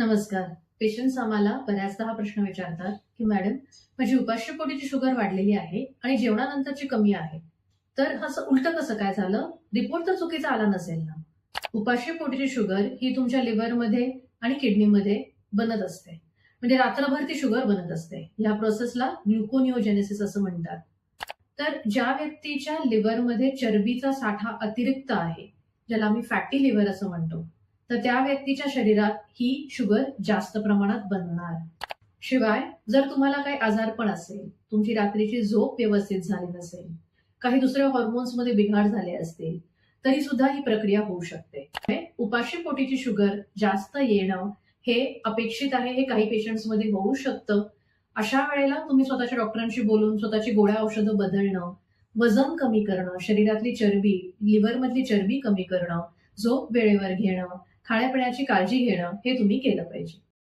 नमस्कार. पेशंट्स आम्हाला बऱ्याचदा हा प्रश्न विचारतात की मॅडम माझी उपाशी पोटीची शुगर वाढलेली आहे आणि जेवणानंतरची कमी आहे. तर असं उलट कसं काय झालं? रिपोर्ट तर चुकीचा आला नसेल ना? उपाशी पोटीची शुगर ही तुमच्या लिव्हरमध्ये आणि किडनीमध्ये बनत असते. म्हणजे रात्रभर ती शुगर बनत असते. या प्रोसेसला ग्लुकोनिओजेनेसिस असं म्हणतात. तर ज्या व्यक्तीच्या लिव्हरमध्ये चरबीचा साठा अतिरिक्त आहे ज्याला आम्ही फॅटी लिव्हर असं म्हणतो तर त्या व्यक्तीच्या शरीरात ही शुगर जास्त प्रमाणात बनणार. शिवाय जर तुम्हाला काही आजारपण असेल तुमची रात्रीची झोप व्यवस्थित झाली नसेल काही दुसऱ्या हॉर्मोन्समध्ये बिघाड झाले असतील तरी सुद्धा ही प्रक्रिया होऊ शकते. हे उपाशी पोटीची शुगर जास्त येणं हे अपेक्षित आहे हे काही पेशंट्समध्ये होऊ शकतं. अशा वेळेला तुम्ही स्वतःच्या डॉक्टरांशी बोलून स्वतःची गोळ्या औषधं बदलणं वजन कमी करणं शरीरातली चरबी लिव्हरमधली चरबी कमी करणं झोप वेळेवर घेणं खाण्यापिण्याची काळजी घेणं हे तुम्ही केलं पाहिजे.